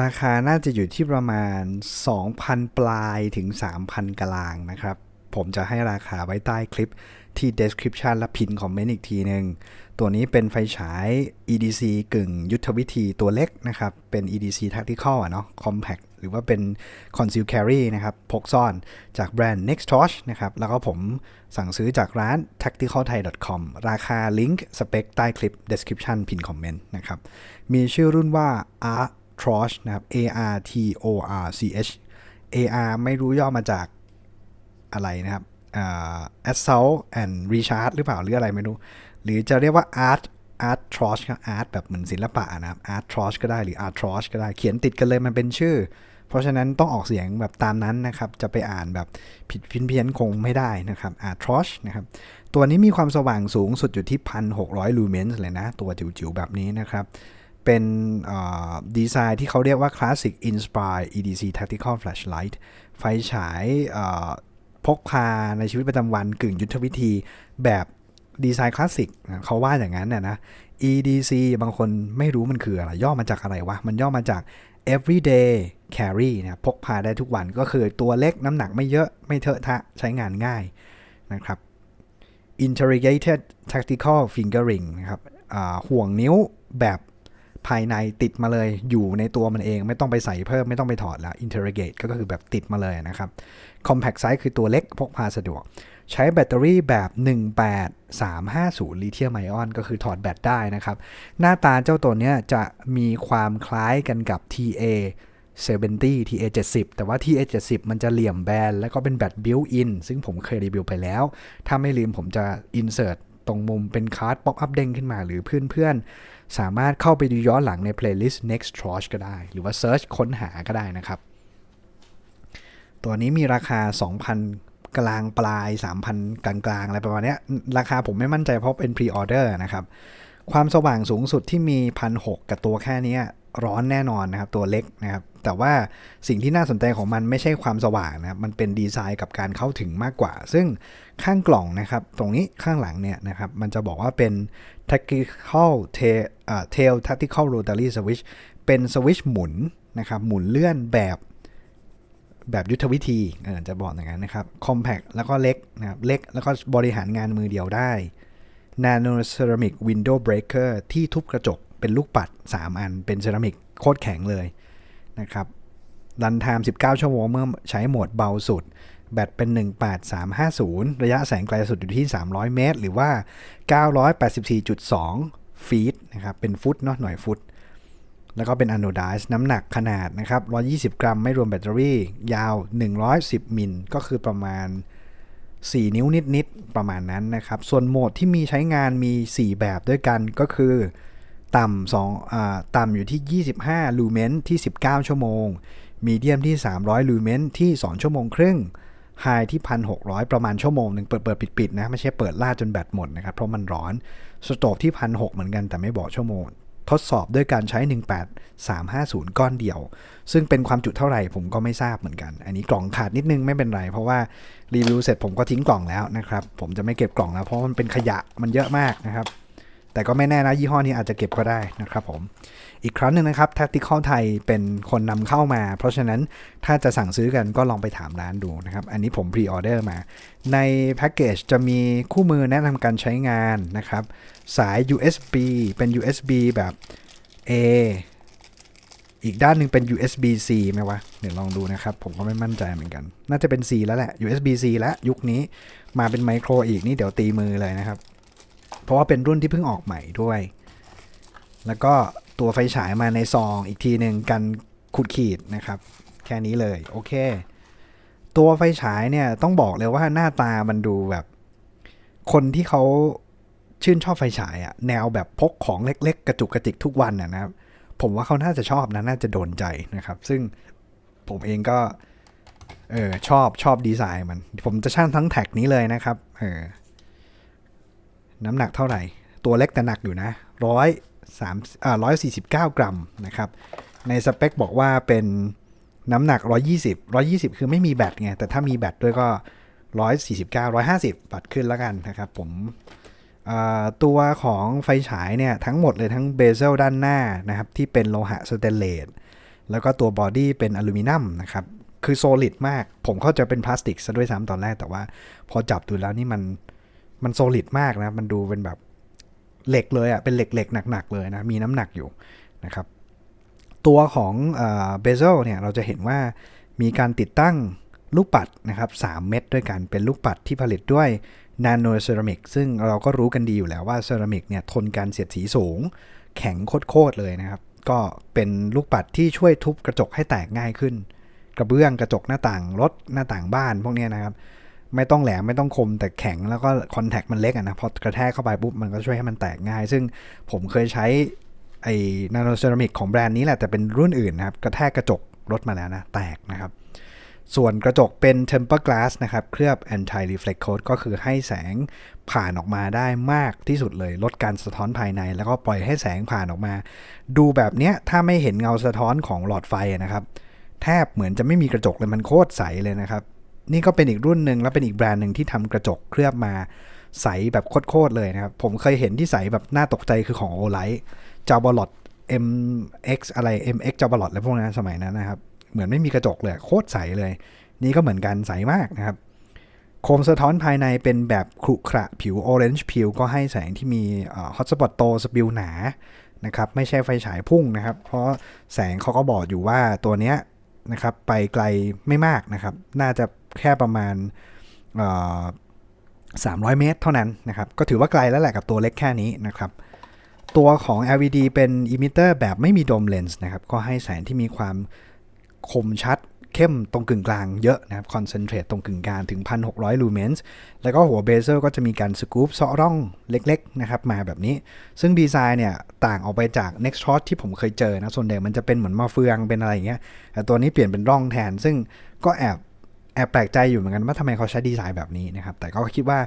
ราคาน่าจะอยู่ที่ประมาณ 2,000 ปลายถึง 3,000 กลางนะครับ ผมจะให้ราคาไว้ใต้คลิปที่ description และพินคอมเมนต์อีกทีหนึ่งตัวนี้เป็นไฟฉาย EDC กึ่งยุทธวิธีตัวเล็กนะครับ เป็น EDC Tactical อะเนาะ Compact หรือว่าเป็น Conceal Carry นะครับ พกซ่อนจากแบรนด์ Next Torch นะครับ แล้วก็ผมสั่งซื้อจากร้าน tacticalthai.com ราคาลิงก์สเปคใต้คลิป description พินคอมเมนต์นะครับ มีชื่อรุ่นว่า r Torch นะครับ A R T O R C H A R ไม่รู้ย่อมาจากอะไรนะครับอ่า Assault and Recharge หรือเปล่าหรืออะไรไม่รู้ หรือจะเรียกว่า Art Art Torch ครับ Art แบบเหมือนศิลปะนะครับ Art Torch ก็ได้หรือ Art Torch ก็ได้เขียนติดกันเลยมันเป็นชื่อ เพราะฉะนั้นต้องออกเสียงแบบตามนั้นนะครับ จะไปอ่านแบบผิดเพี้ยนคงไม่ได้นะครับ Art Torch นะครับ ตัวนี้มีความสว่างสูงสุดอยู่ที่ 1,600 ลูเมนส์เลยนะ ตัวจิ๋วๆแบบนี้นะครับ เป็นดีไซน์ที่เขาเรียกว่า Classic Inspire EDC Tactical Flashlight ไฟฉายพกพาในชีวิตประจำวันกึ่งยุทธวิธีแบบดีไซน์คลาสสิกเขาว่าอย่างนั้นนะนะ EDC บางคนไม่รู้มันคืออะไร ย่อมาจากอะไรวะ มันย่อมาจาก everyday carry นะพกพาได้ทุกวันก็คือตัวเล็กน้ำหนักไม่เยอะไม่เทอะทะใช้งานง่ายนะครับ interrogated tactical fingering นะครับห่วงนิ้วแบบ ภายในติดมาเลยอยู่ในตัวมันเอง ไม่ต้องไปใส่เพิ่มไม่ต้องไปถอดแล้ว interrogate ก็คือแบบติดมาเลยนะครับ compact size คือตัวเล็กพกพาสะดวก ใช้แบตเตอรี่แบบ 18350 ลิเธียมไอออน ก็คือถอดแบตได้นะครับ หน้าตาเจ้าตัวเนี้ยจะมีความคล้ายกันกับ TA 70 TA 70แต่ว่า TA 70มันจะเหลี่ยมแบนแล้วก็เป็นแบตบิวอินซึ่งผมเคยรีวิวไปแล้ว ถ้าไม่ลืมผมจะ insert ตรงมุมเป็นคาร์ดป๊อปอัพเด้งขึ้นมาหรือเพื่อนๆ สามารถเข้าไปดูย้อนหลังใน playlist next torch ก็ได้ หรือว่า search ค้นหาก็ได้นะครับ ตัวนี้มีราคา 2,000 กลางปลาย 3,000 กลางกลางๆอะไรประมาณนี้ราคาผมไม่มั่นใจเพราะเป็น pre order นะครับ ความสว่างสูงสุดที่มี 1,600 กับตัวแค่นี้ ร้อนแน่นอนนะครับ ตัวเล็กนะครับ แต่ว่าสิ่งที่น่าสนใจของมันไม่ใช่ความสว่างนะครับ มันเป็นดีไซน์กับการเข้าถึงมากกว่า ซึ่งข้างกล่องนะครับ ตรงนี้ข้างหลังเนี่ยนะครับ มันจะบอกว่าเป็น tactical tail อ่า tail tactical rotary switch เป็นสวิชหมุนนะครับ หมุนเลื่อนแบบแบบยุทธวิธีเออจะบอกอย่างนั้นนะครับ compact แล้วก็เล็กนะครับ เล็กแล้วก็บริหารงานมือเดียวได้ Nano Ceramic Window Breaker ที่ทุบกระจก เป็นลูกปัด 3 อัน เป็นเซรามิกโคตรแข็งเลยนะครับรันไทม์19 ชั่วโมงเมื่อใช้โหมดเบาสุด แบตเป็น 18350 ระยะแสงไกลสุดอยู่ที่ 300 เมตร หรือว่า 984.2 ฟีตนะครับ เป็นฟุตเนาะหน่วยฟุต แล้วก็เป็นอะโนไดซ์น้ำหนักขนาดนะครับ 120 กรัมไม่รวมแบตเตอรี่ ยาว 110 มิล ก็คือประมาณ 4 นิ้วนิด ๆ ประมาณนั้นนะครับ ส่วนโหมดที่มีใช้งานมี 4 แบบด้วยกันก็คือ ต่ำ2อ่าต่ำอยู่ที่ 25 ลูเมนที่ 19 ชั่วโมง มีเดียมที่ 300 ลูเมนที่ 2 ชั่วโมงครึ่งไฮที่ 1,600 ประมาณชั่วโมงหนึ่งเปิดเปิดปิดปิดนะ ไม่ใช่เปิดล่าจนแบตหมดนะครับ เพราะมันร้อน สโตฟที่ 1,600 เหมือนกันแต่ไม่บอกชั่วโมง ทดสอบด้วยการใช้ 18350 ก้อนเดียว ซึ่งเป็นความจุเท่าไหร่ผมก็ไม่ทราบเหมือนกัน อันนี้กล่องขาดนิดนึงไม่เป็นไร เพราะว่ารีวิวเสร็จผมก็ทิ้งกล่องแล้วนะครับผมจะไม่เก็บกล่องแล้วเพราะมันเป็นขยะมันเยอะมากนะครับ แต่ก็ไม่แน่นะยี่ห้อนี้อาจจะเก็บก็ได้นะครับผม อีกครั้งหนึ่งนะครับ Tactical ไทยเป็นคนนำเข้ามา เพราะฉะนั้นถ้าจะสั่งซื้อกันก็ลองไปถามร้านดูนะครับ อันนี้ผมพรีออเดอร์มา ในแพ็กเกจจะมีคู่มือแนะนำการใช้งานนะครับ สาย USB เป็น USB แบบ A อีกด้านหนึ่งเป็น USB C ไหมวะ เดี๋ยวลองดูนะครับ ผมก็ไม่มั่นใจเหมือนกัน น่าจะเป็น C แล้วแหละ USB C แล้วยุคนี้ มาเป็นไมโครอีกนี่เดี๋ยวตีมือเลยนะครับ เพราะว่าเป็นรุ่นที่เพิ่งออกใหม่ด้วย แล้วก็ตัวไฟฉายมาในซองอีกทีหนึ่งกันขุดขีดนะครับ แค่นี้เลยโอเค ตัวไฟฉายเนี่ยต้องบอกเลยว่าหน้าตามันดูแบบ คนที่เขาชื่นชอบไฟฉายอะแนวแบบพกของเล็ก ๆ กระจุกกระจิกทุกวันอะนะครับ ผมว่าเขาน่าจะชอบนะน่าจะโดนใจนะครับ ซึ่งผมเองก็เออชอบชอบดีไซน์มัน ผมจะช่างทั้งแท็กนี้เลยนะครับเออ น้ำหนักเท่าไหร่ ตัวเล็กแต่หนักอยู่นะร้อยสามอ่าร้อยสี่สิบเก้ากรัมนะครับ ในสเปคบอกว่าเป็นน้ำหนัก 120 120 คือไม่มีแบตไง แต่ถ้ามีแบตด้วยก็ 149 150 บัตรขึ้นแล้วกันนะครับผมตัวของไฟฉายเนี่ย ทั้งหมดเลยทั้งเบเซลด้านหน้านะครับ ที่เป็นโลหะสเตนเลสแล้วก็ตัวบอดี้เป็นอลูมิเนียมนะครับ คือโซลิดมาก ผมเข้าใจเป็นพลาสติกซะด้วยซ้ำตอนแรกแต่ว่าพอจับดูแล้วนี่มัน มันโซลิดมากนะ มันดูเป็นแบบเหล็กเลยอะ่ะ เป็นเหล็กๆหนักๆเลยนะ มีน้ำหนักอยู่นะครับ ตัวของเบเซลเนี่ย เราจะเห็นว่ามีการติดตั้งลูกปัดนะครับ 3 เม็ดด้วยกัน เป็นลูกปัดที่ผลิตด้วยนาโนเซรามิก ซึ่งเราก็รู้กันดีอยู่แล้วว่าเซรามิกเนี่ยทนการเสียดสีสูง แข็งโคตรๆเลยนะครับ ก็เป็นลูกปัดที่ช่วยทุบกระจกให้แตกง่ายขึ้น กระเบื้องกระจกหน้าต่างรถหน้าต่างบ้านพวกนี้นะครับ ไม่ต้องแหลมไม่ต้องคมแต่แข็งแล้วก็คอนแทคมันเล็กอะนะพอกระแทกเข้าไปปุ๊บมันก็ช่วยให้มันแตกง่าย ซึ่งผมเคยใช้ไอ้นาโนเซรามิกของแบรนด์นี้แหละแต่เป็นรุ่นอื่นนะครับกระแทกกระจกรถมาแล้วนะ แตกนะครับ ส่วนกระจกเป็น temper glass นะครับ เคลือบ anti reflect coat ก็คือให้แสงผ่านออกมาได้มากที่สุดเลย ลดการสะท้อนภายใน แล้วก็ปล่อยให้แสงผ่านออกมา ดูแบบเนี้ยถ้าไม่เห็นเงาสะท้อนของหลอดไฟนะครับ แทบเหมือนจะไม่มีกระจกเลยมันโคตรใสเลยนะครับ นี่ก็เป็นอีกรุ่นหนึ่งและเป็นอีกแบรนด์หนึ่งที่ทำกระจกเคลือบมาใสแบบโคตรเลยนะครับ ผมเคยเห็นที่ใสแบบน่าตกใจคือของโอไลท์จาบอลอด MX อะไร MX จาบอลอดอะไรพวกนั้นสมัยนั้นนะครับ เหมือนไม่มีกระจกเลยโคตรใสเลย นี่ก็เหมือนกันใสมากนะครับโคมสะท้อนภายในเป็นแบบขรุขระผิว Orange ผิวก็ให้แสงที่มีฮอตสปอตโตสปิลหนานะครับไม่ใช่ไฟฉายพุ่งนะครับ เพราะแสงเขาก็บอกอยู่ว่าตัวเนี้ยนะครับไปไกลไม่มากนะครับ น่าจะ แค่ประมาณ300 เมตร เท่านั้นนะครับ ก็ถือว่าไกลแล้วแหละกับตัวเล็กแค่นี้นะครับ ตัวของ LED เป็นอิมิเตอร์แบบไม่มีโดมเลนส์นะครับ ก็ให้แสงที่มีความคมชัดเข้มตรงกึ่งกลางเยอะนะครับ คอนเซนเทรตตรงกึ่งกลางถึง 1,600 ลูเมนส์ แล้วก็หัวเบเซลก็จะมีการสกู๊ปเซาะร่องเล็กๆนะครับมาแบบนี้ ซึ่งดีไซน์เนี่ยต่างออกไปจาก Next Shot ที่ผมเคยเจอนะ ส่วนใหญ่มันจะเป็นเหมือนมาเฟืองเป็นอะไรอย่างเงี้ย แต่ตัวนี้เปลี่ยนเป็นร่องแทน ซึ่งก็แอบ แอบแปลกใจอยู่เหมือนกันว่าทำไมเขาใช้ดีไซน์แบบนี้นะครับ แต่ก็คิดว่า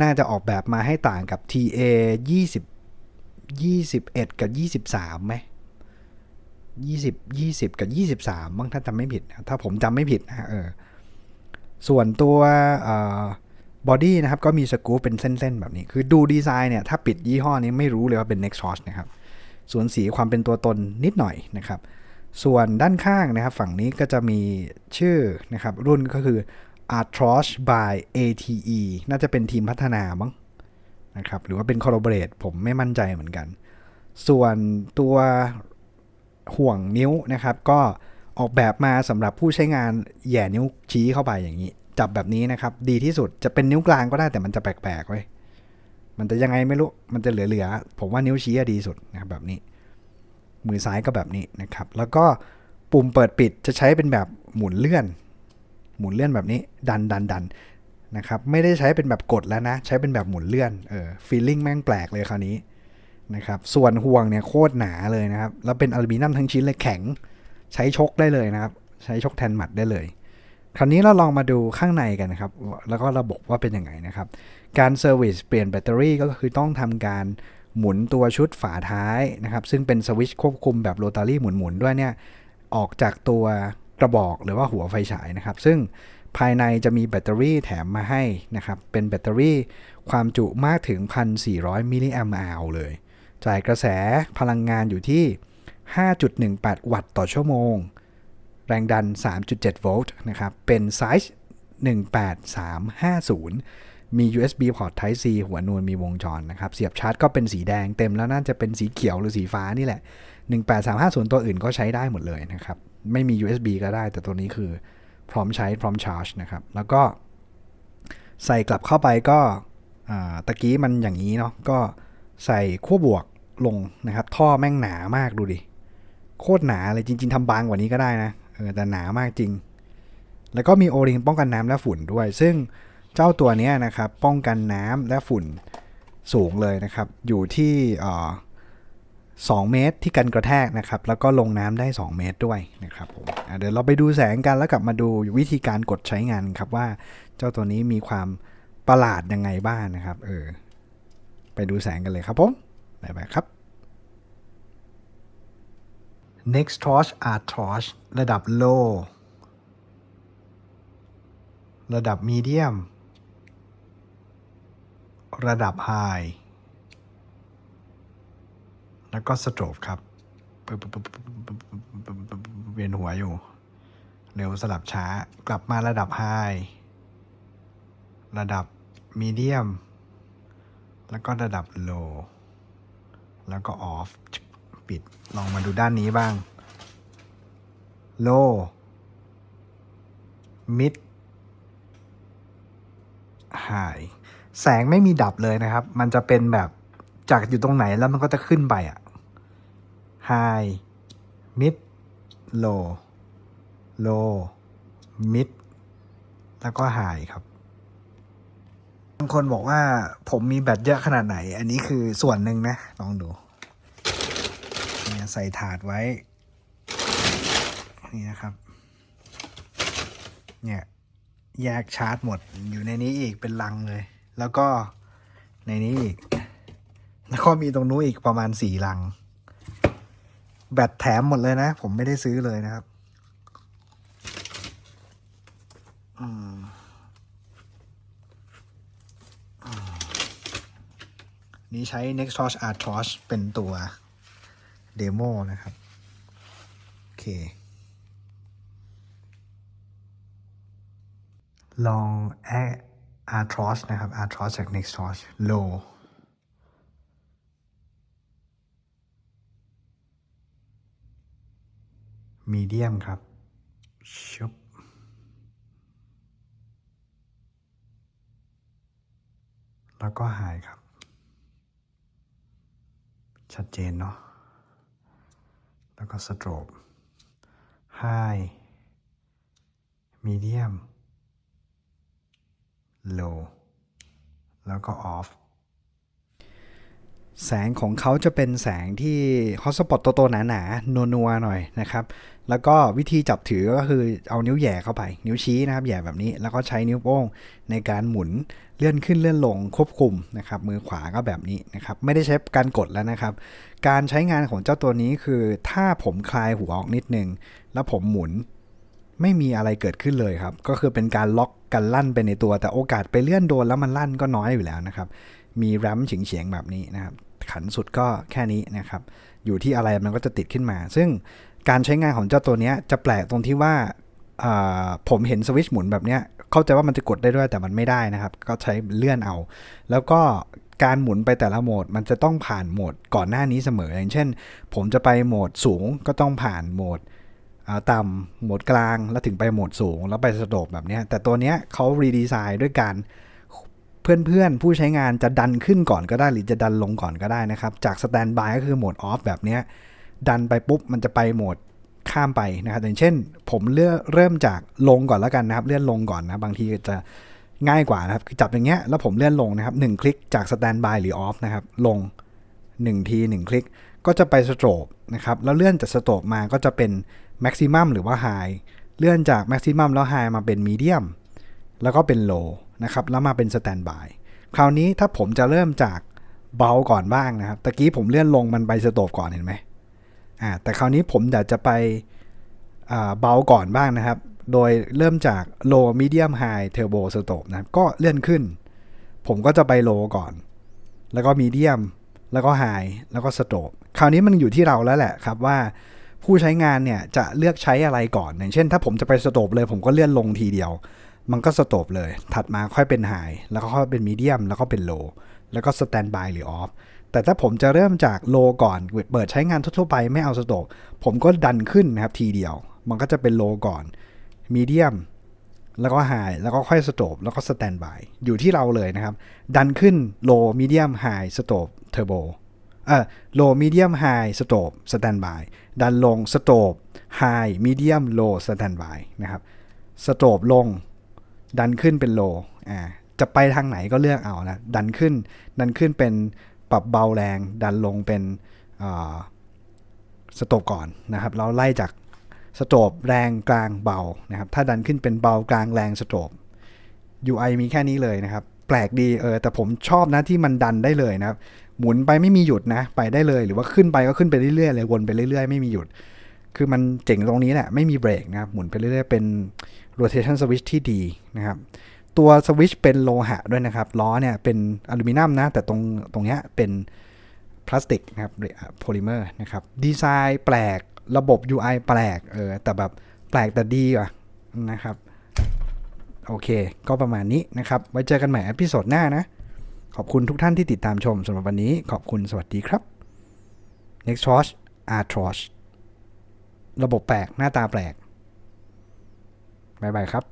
น่าจะออกแบบมาให้ต่างกับ TA 20 21 กับ 23ไหม20 20 กับ 23บ้างถ้าจำไม่ผิด ถ้าผมจำไม่ผิดนะเออส่วนตัวบอดี้นะครับ ก็มีสกรูปเป็นเส้นๆ แบบนี้ คือดูดีไซน์เนี่ย ถ้าปิดยี่ห้อนี้ไม่รู้เลยว่าเป็น Nexus นะครับ ส่วนสีความเป็นตัวตนนิดหน่อยนะครับ ส่วนด้านข้างนะครับ ฝั่งนี้ก็จะมีชื่อนะครับ รุ่นก็คือ Artrosh by ATE น่าจะเป็นทีมพัฒนาบ้างนะครับ หรือว่าเป็น collaborate ผมไม่มั่นใจเหมือนกัน ส่วนตัวห่วงนิ้วนะครับ ก็ออกแบบมาสำหรับผู้ใช้งานแย่นิ้วชี้เข้าไปอย่างนี้ จับแบบนี้นะครับ ดีที่สุดจะเป็นนิ้วกลางก็ได้แต่มันจะแปลกๆเว้ยมันจะยังไงไม่รู้ มันจะเหลือๆ ผมว่านิ้วชี้อะดีสุดนะครับแบบนี้ มือซ้ายก็แบบนี้นะครับ แล้วก็ปุ่มเปิดปิดจะใช้เป็นแบบหมุนเลื่อน หมุนเลื่อนแบบนี้ดันดันดันนะครับไม่ได้ใช้เป็นแบบกดแล้วนะ ใช้เป็นแบบหมุนเลื่อนเออฟีลลิ่งแม่งแปลกเลยคราวนี้นะครับส่วนห่วงเนี่ยโคตรหนาเลยนะครับ แล้วเป็นอลูมิเนียมทั้งชิ้นเลยแข็ง ใช้ชกได้เลยนะครับ ใช้ชกแทนหมัดได้เลย คราวนี้เราลองมาดูข้างในกันนะครับ แล้วก็ระบบว่าเป็นยังไงนะครับ การเซอร์วิสเปลี่ยนแบตเตอรี่ก็คือต้องทำการ หมุนตัวชุดฝาท้ายนะครับ ซึ่งเป็นสวิตช์ควบคุมแบบโรตารี่หมุนๆด้วยเนี่ย ออกจากตัวกระบอกหรือว่าหัวไฟฉายนะครับ ซึ่งภายในจะมีแบตเตอรี่แถมมาให้นะครับ เป็นแบตเตอรี่ความจุมากถึง 1,400 มิลลิแอมป์เลย จ่ายกระแสพลังงานอยู่ที่ 5.18 วัตต์ต่อชั่วโมง แรงดัน 3.7 โวลต์นะครับ เป็นไซส์ 18350 มี USB port Type C หัวนวลมีวงจรนะครับ เสียบชาร์จก็เป็นสีแดงเต็มแล้วน่าจะเป็นสีเขียวหรือสีฟ้านี่แหละ 18350ตัวอื่นก็ใช้ได้หมดเลยนะครับ ไม่มี USB ก็ได้ แต่ตัวนี้คือพร้อมใช้พร้อมชาร์จนะครับ แล้วก็ใส่กลับเข้าไปก็ตะกี้มันอย่างนี้เนาะก็ใส่ขั้วบวกลงนะครับ ท่อแม่งหนามากดูดิ โคตรหนาเลยจริง ๆทำบางกว่านี้ก็ได้นะแต่หนามากจริง แล้วก็มีโอริงป้องกันน้ำและฝุ่นด้วย ซึ่ง เจ้าตัวนี้นะครับป้องกันน้ำและฝุ่นสูงเลยนะครับ อยู่ที่สองเมตรที่กันกระแทกนะครับ แล้วก็ลงน้ำได้ 2 เมตรด้วยนะครับผมเดี๋ยวเราไปดูแสงกันแล้วกลับมาดูวิธีการกดใช้งานครับว่าเจ้าตัวนี้มีความประหลาดยังไงบ้างนะครับเออไปดูแสงกันเลยครับผมไปไปครับ Next torch art torch ระดับ low ระดับ medium ระดับ high แล้วก็ strobe ครับเวียนหัวอยู่ เร็วสลับช้ากลับมาระดับไฮระดับมีเดียมแล้วก็ระดับโลแล้วก็ออฟปิด ลองมาดูด้านนี้บ้างโลมิดไฮ แสงไม่มีดับเลยนะครับ มันจะเป็นแบบจากอยู่ตรงไหนแล้วมันก็จะขึ้นไปอะไฮมิดโลโลมิดแล้วก็ไฮครับบางคนบอกว่าผมมีแบตเยอะขนาดไหน อันนี้คือส่วนหนึ่งนะ ลองดูเนี่ยใส่ถาดไว้ นี่นะครับ เนี่ย แยกชาร์จหมดอยู่ในนี้อีกเป็นลังเลย แล้วก็ในนี้อีก แล้วก็มีตรงนู้นอีกประมาณสี่ลัง แบตแถมหมดเลยนะ ผมไม่ได้ซื้อเลยนะครับนี่ใช้ Nextros Artros เป็นตัวเดโมนะครับ โอเค ลองแอ Artros นะครับ Artros จาก Nextros Low Medium ครับชุบแล้วก็หายครับ ชัดเจนเนาะ แล้วก็สโตรบ High Medium low แล้วก็ off แสงของเขาจะเป็นแสงที่ฮอตสปอตโตๆหนาๆนัวๆหน่อยนะครับ แล้วก็วิธีจับถือก็คือเอานิ้วแย่เข้าไป นิ้วชี้นะครับแย่แบบนี้ แล้วก็ใช้นิ้วโป้งในการหมุนเลื่อนขึ้นเลื่อนลงควบคุมนะครับ มือขวาก็แบบนี้นะครับ ไม่ได้ใช้การกดแล้วนะครับ การใช้งานของเจ้าตัวนี้คือถ้าผมคลายหัวออกนิดนึง แล้วผมหมุน ไม่มีอะไรเกิดขึ้นเลยครับ ก็คือเป็นการล็อกกันลั่นไปในตัว แต่โอกาสไปเลื่อนโดนแล้วมันลั่นก็น้อยอยู่แล้วนะครับ มีแรมเฉียงเฉียงๆแบบนี้นะครับ ขันสุดก็แค่นี้นะครับ อยู่ที่อะไรมันก็จะติดขึ้นมา ซึ่งการใช้งานของเจ้าตัวนี้จะแปลกตรงที่ว่าผมเห็นสวิตช์หมุนแบบเนี้ยเข้าใจว่ามันจะกดได้ด้วยแต่มันไม่ได้นะครับ ก็ใช้เลื่อนเอา แล้วก็การหมุนไปแต่ละโหมด มันจะต้องผ่านโหมดก่อนหน้านี้เสมออย่างเช่น ผมจะไปโหมดสูงก็ต้องผ่านโหมด ต่ำโหมดกลางแล้วถึงไปโหมดสูง แล้วไปสโตปแบบนี้แต่ตัวเนี้ยเขารีดีไซน์ด้วยการเพื่อนๆ ผู้ใช้งานจะดันขึ้นก่อนก็ได้หรือจะดันลงก่อนก็ได้นะครับ จากสแตนบายก็คือโหมดออฟแบบนี้ดันไปปุ๊บมันจะไปโหมดข้ามไปนะครับอย่างเช่น ผมเลือกเริ่มจากลงก่อนแล้วกันนะครับ เลื่อนลงก่อนนะบางทีจะง่ายกว่านะครับคือจับอย่างเงี้ยแล้วผมเลื่อนลงนะครับหนึ่งคลิกจากสแตนบายหรือออฟนะครับลง 1 ที 1 คลิก ก็จะไปสโตรบนะครับแล้วเลื่อนจากสโตรบมาก็จะเป็น แม็กซิมัมหรือว่าไฮเลื่อนจากแม็กซิมัมแล้วไฮมาเป็นมีเดียมแล้วก็เป็นโลนะครับ แล้วมาเป็นสแตนบายคราวนี้ถ้าผมจะเริ่มจากเบาก่อนบ้างนะครับ ตะกี้ผมเลื่อนลงมันไปสโตรบก่อนเห็นไหมอ่า แต่คราวนี้ผมอยากจะไปเบาก่อนบ้างนะครับ โดยเริ่มจาก low medium high turbo strobe นะครับ ก็เลื่อนขึ้น ผมก็จะไป low ก่อน แล้วก็มีเดียมแล้วก็ไฮแล้วก็สโตรบคราวนี้มันอยู่ที่เราแล้วแหละครับว่า ผู้ใช้งานเนี่ยจะเลือกใช้อะไรก่อน อย่างเช่น ถ้าผมจะไปสโตบเลย ผมก็เลื่อนลงทีเดียว มันก็สโตบเลย ถัดมาค่อยเป็นไฮแล้วก็ค่อยเป็นมีเดียมแล้วก็เป็นโลแล้วก็สแตนบายหรือออฟแต่ถ้าผมจะเริ่มจากโลก่อนเปิดใช้งานทั่วๆไปไม่เอาสโตบผมก็ดันขึ้นนะครับทีเดียว มันก็จะเป็นโลก่อนมีเดียมแล้วก็ไฮแล้วก็ค่อยสโตบแล้วก็สแตนบายอยู่ที่เราเลยนะครับ ดันขึ้นโลมีเดียมไฮสโตบเทอร์โบ เอ่อโลมีเดียมไฮสโตบสแตนบายดันลงสโตบไฮมีเดียมโลสแตนบายนะครับสโตบลงดันขึ้นเป็นโลอ่าจะไปทางไหนก็เลือกเอานะดันขึ้น ดันขึ้นเป็นปรับเบาแรง ดันลงเป็นสโตบก่อนนะครับ เราไล่จากสโตรบแรงกลางเบานะครับ ถ้าดันขึ้นเป็นเบากลางแรงสโตรบ UI มีแค่นี้เลยนะครับ แปลกดีเออแต่ผมชอบนะที่มันดันได้เลยนะครับ หมุนไปไม่มีหยุดนะ ไปได้เลยหรือว่าขึ้นไปก็ขึ้นไปเรื่อยๆเลยวนไปเรื่อยๆ ไม่มีหยุด คือมันเจ๋งตรงนี้แหละไม่มีเบรกนะครับ หมุนไปเรื่อยๆ เป็น rotation switch ที่ดีนะครับ ตัวสวิชเป็นโลหะด้วยนะครับล้อเนี่ยเป็นอลูมิเนียมนะ แต่ตรงตรงเนี้ยเป็นพลาสติกนะครับโพลิเมอร์นะครับดีไซน์แปลกระบบ UI แปลกเออแต่แบบแปลกแต่ดีอะนะครับ โอเค ก็ประมาณนี้นะครับ ไว้เจอกันใหม่อพิโซดหน้านะ ขอบคุณทุกท่านที่ติดตามชมสำหรับวันนี้ขอบคุณสวัสดีครับ Next Torch a r t r o s ระบบแปลกหน้าตาแปลกบายบายครับ